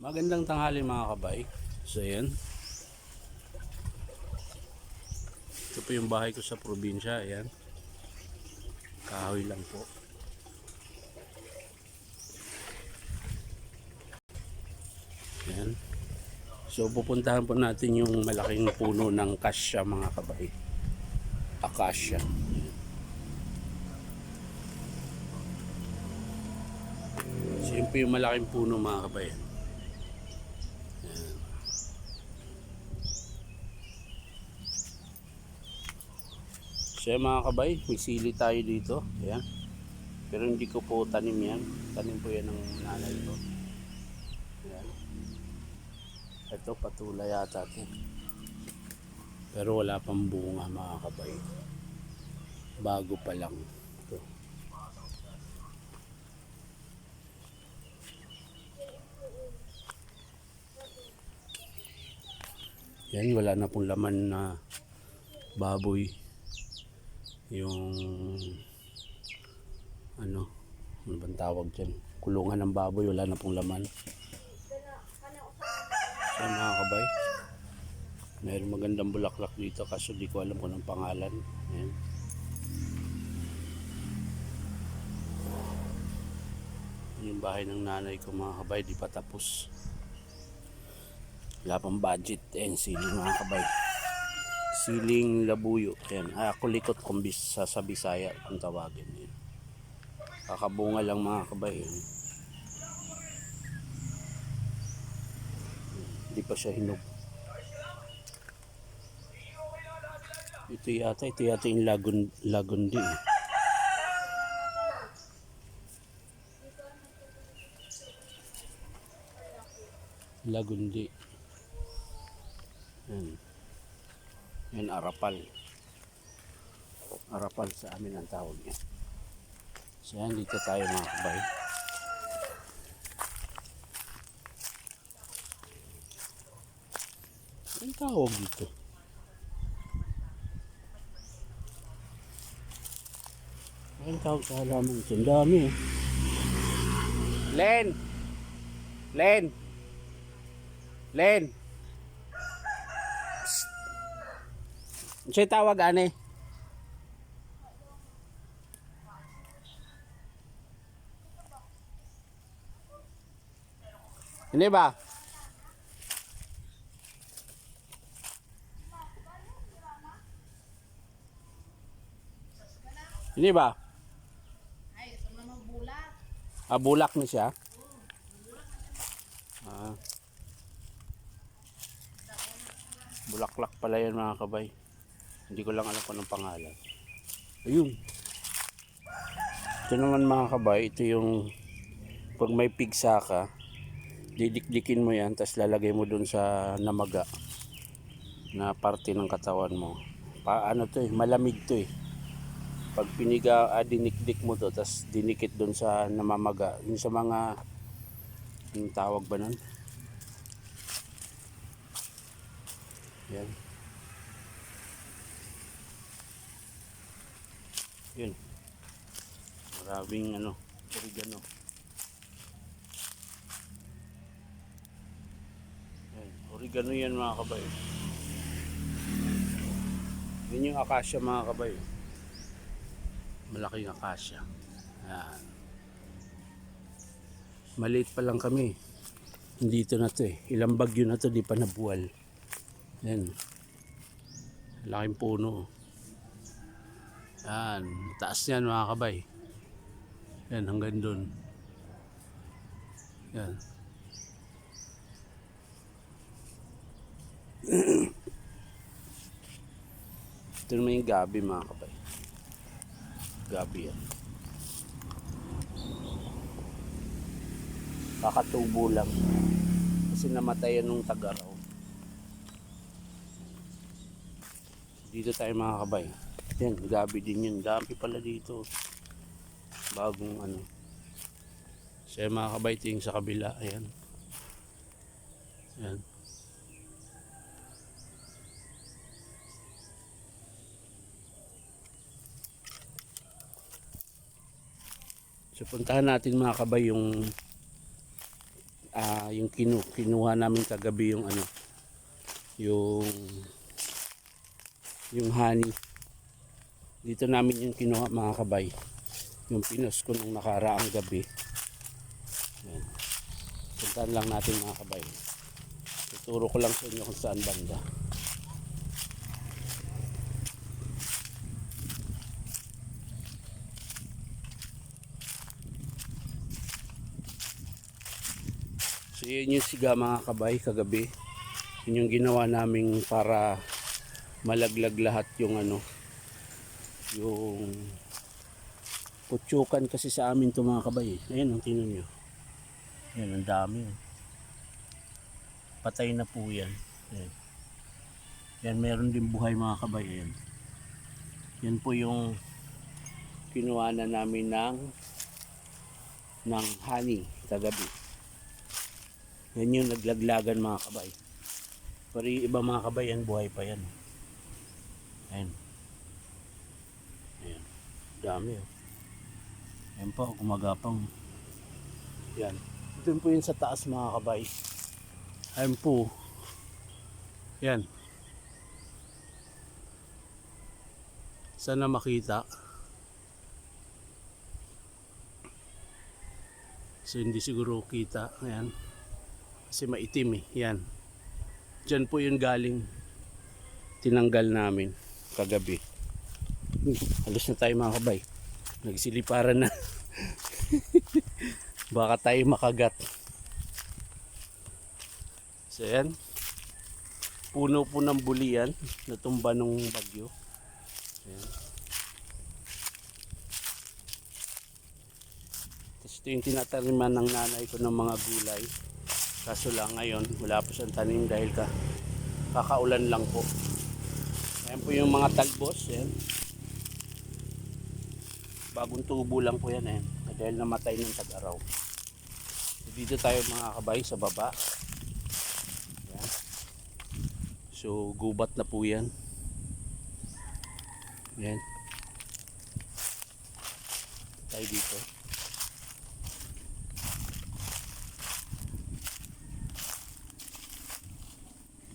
Magandang tanghali mga kabay. So yan. Ito po yung bahay ko sa probinsya. Ayan. Kahoy lang po. Ayan. So pupuntahan po natin yung malaking puno ng kasya mga kabay. Akasya. So yun po yung malaking puno mga kabay. So mga kabay, may sili tayo dito. Ayan. Pero hindi ko po tanim yan. Tanim po yan ng nanay ko. Ayan. Ito patula yata ito. Pero wala pang bunga mga kabay. Bago pa lang. Ito. Yan, wala na pong laman na baboy yung ano ano bang tawag dyan? Kulungan ng baboy wala na pong laman. So mga kabay mayroon magandang bulaklak dito kaso di ko alam kung anong pangalan. Ayan. yung bahay ng nanay ko mga kabay di pa tapos. Wala pang budget and siling mga kabay siling labuyo. Ayan, ah, kulikot kumbis sa, sa Bisaya kung tawagin. Yan. Kakabunga lang mga kabay. Yan. Hindi pa siya hinog. Ito yata, ito yata yung lagun, lagundi. eh. Lagundi. Yan. Yan, arapal. Arapal sa amin ang tawag niya. So yan, dito tayo mga kabay. Ang tawag dito? Ang tawag sa halaman ito. Ang dami eh. Len! Len! Len! Siya tawag ane. Hindi ba? Hindi ba? Ay, ito naman bulak. Ah, bulak na siya. Ah. Bulaklak pala yan mga kabay. Hindi ko lang alam kung anong pangalan. Ayun. Ito naman mga kabay, ito yung pag may pigsa ka, didikdikin mo yan, tapos lalagay mo dun sa namaga na parte ng katawan mo. Paano to eh, malamig to eh. Pag piniga, ah, dinikdik mo to, tapos dinikit dun sa namamaga, yung sa mga, yung tawag ba nun? Yan. Yun. Maraming ano, oregano. Yan. Oregano yan mga kabay. Yun yung akasya mga kabay. Malaking akasya. Yan. Maliit pa lang kami. Dito na to eh. Ilang bagyo na to, di pa nabuwal. Yan. Laking puno. Yan. Taas yan mga kabay. Yan hanggang dun. Yan. Ito naman yung gabi mga kabay. Gabi yan. Kakatubo lang. Kasi namatay yan nung tagaraw. Dito tayo mga kabay. Yan, gabi din yun. Dami pala dito. Bagong ano. Yan, mga yung sa kabila. Ayan. Ayan. So puntahan natin mga kabay yung ah yung kinu kinuha namin kagabi yung ano yung yung honey dito namin yung kinuha mga kabay yung pinos ko nung nakaraang gabi Yan. puntahan lang natin mga kabay tuturo ko lang sa inyo kung saan banda So yun yung siga mga kabay kagabi. Yun yung ginawa naming para malaglag lahat yung ano yung kutsukan kasi sa amin to mga kabay. Ayan ang tinan nyo. Ayan ang dami. oh. Patay na po yan. Ayan. Yan meron din buhay mga kabay. Ayan. Yan po yung kinuha na namin ng ng honey kagabi. Yan yung naglaglagan mga kabay. Pero iba mga kabay, yan buhay pa yan. Ayan. Dami oh. Ayan pa, gumagapang. Yan. Doon po yun sa taas mga kabay. Ayan po. Yan. Sana makita. So hindi siguro kita. Ayan. Kasi maitim eh. Yan. Diyan po yung galing tinanggal namin kagabi. Halos na tayo mga kabay. Nagsiliparan na. Baka tayo makagat. So yan. Puno po ng bulian. Natumba nung bagyo. Ayan. Tapos ito yung tinataniman ng nanay ko ng mga gulay. Kaso lang ngayon, wala po siyang tanim dahil ka, kakaulan lang po. Ayan po yung mga talbos. Ayan. Bagong tubo lang po yan. Ayan. Dahil namatay ng tag-araw. So, dito tayo mga kabay sa baba. Ayan. So gubat na po yan. Ayan. Tayo dito.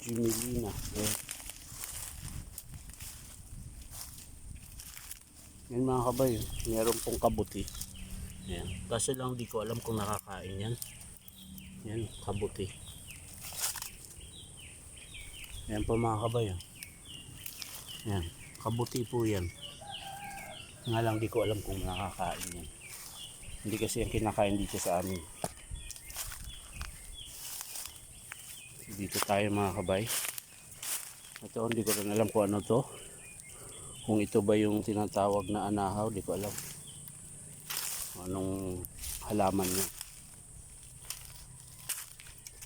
Jumelina. Ayan. Yan mga kabay, meron pong kabuti. Yan. Kaso lang di ko alam kung nakakain yan. Yan, kabuti. Yan po mga kabay. oh. Yan, kabuti po yan. Nga lang di ko alam kung nakakain yan. Hindi kasi yung kinakain dito sa amin. Dito tayo mga kabay. Ito, hindi ko rin alam kung ano to. Kung ito ba yung tinatawag na anahaw, di ko alam. Anong halaman niya.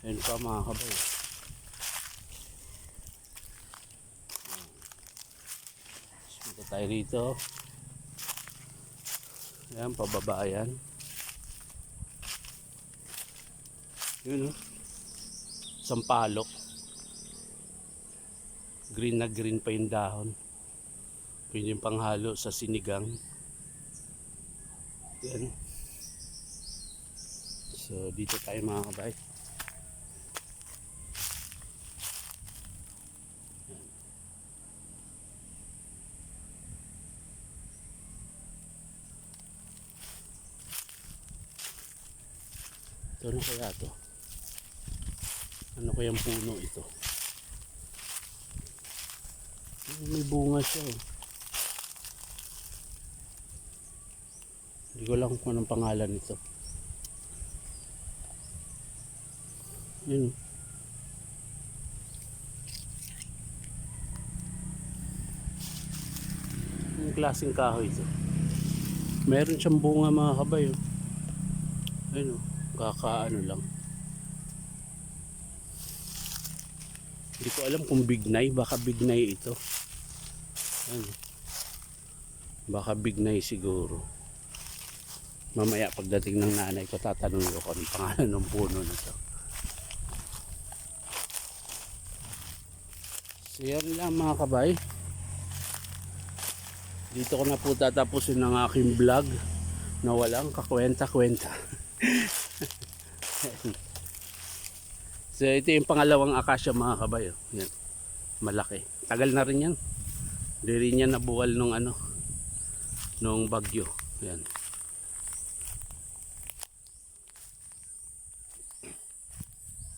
Ayun pa mga kabay. Dito tayo rito. Ayan, pababa yan. Yun oh. Sampalok. Green na green pa yung dahon. Pwede yung panghalo sa sinigang. Yan. So, dito tayo mga kabay. Ito ano kaya to? Ano kayang puno ito? May bunga siya oh. Hindi ko lang kung anong pangalan nito. Yun. Yung klaseng kahoy ito. Meron siyang bunga mga kabay. Oh. Ayun oh. Kakaano lang. Hindi ko alam kung bignay. Baka bignay ito. Ayun. Baka bignay siguro. Mamaya pagdating ng nanay ko, tatanong ko kung pangalan ng puno na to. So yan lang mga kabay. Dito ko na po tatapusin ang aking vlog na walang kakwenta-kwenta. So ito yung pangalawang akasya mga kabay. oh. Yan. Malaki. Tagal na rin yan. Hindi rin yan nabuwal nung ano, nung bagyo. Yan.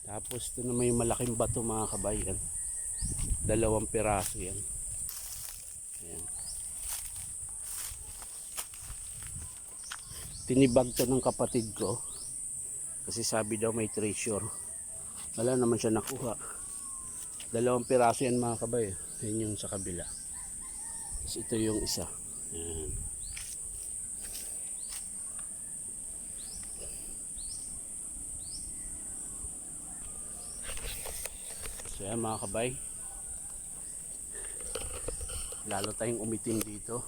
Tapos ito na may malaking bato mga kabayan. Dalawang piraso yan. Ayan. Tinibag to ng kapatid ko. Kasi sabi daw may treasure. Wala naman siya nakuha. Dalawang piraso yan mga kabay. Yan yung sa kabila. Tapos ito yung isa. Ayan. So yan mga kabay. Lalo tayong umitim dito.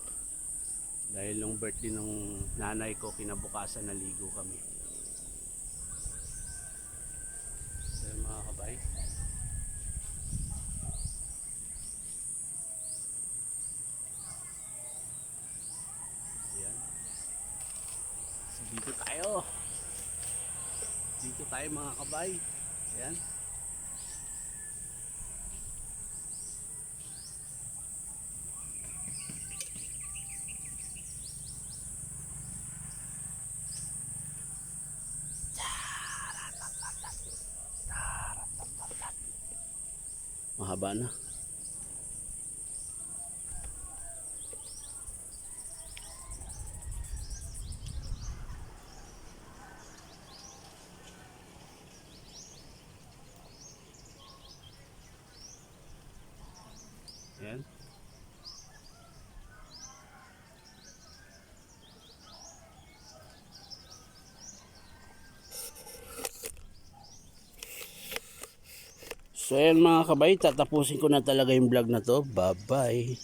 Dahil nung birthday ng nanay ko, kinabukasan naligo kami. So yan mga kabay. Ayan. So dito tayo. Dito tayo mga kabay. Ayan. Mahaba na. Yan. So yan mga kabay, tatapusin ko na talaga yung vlog na to. Bye bye.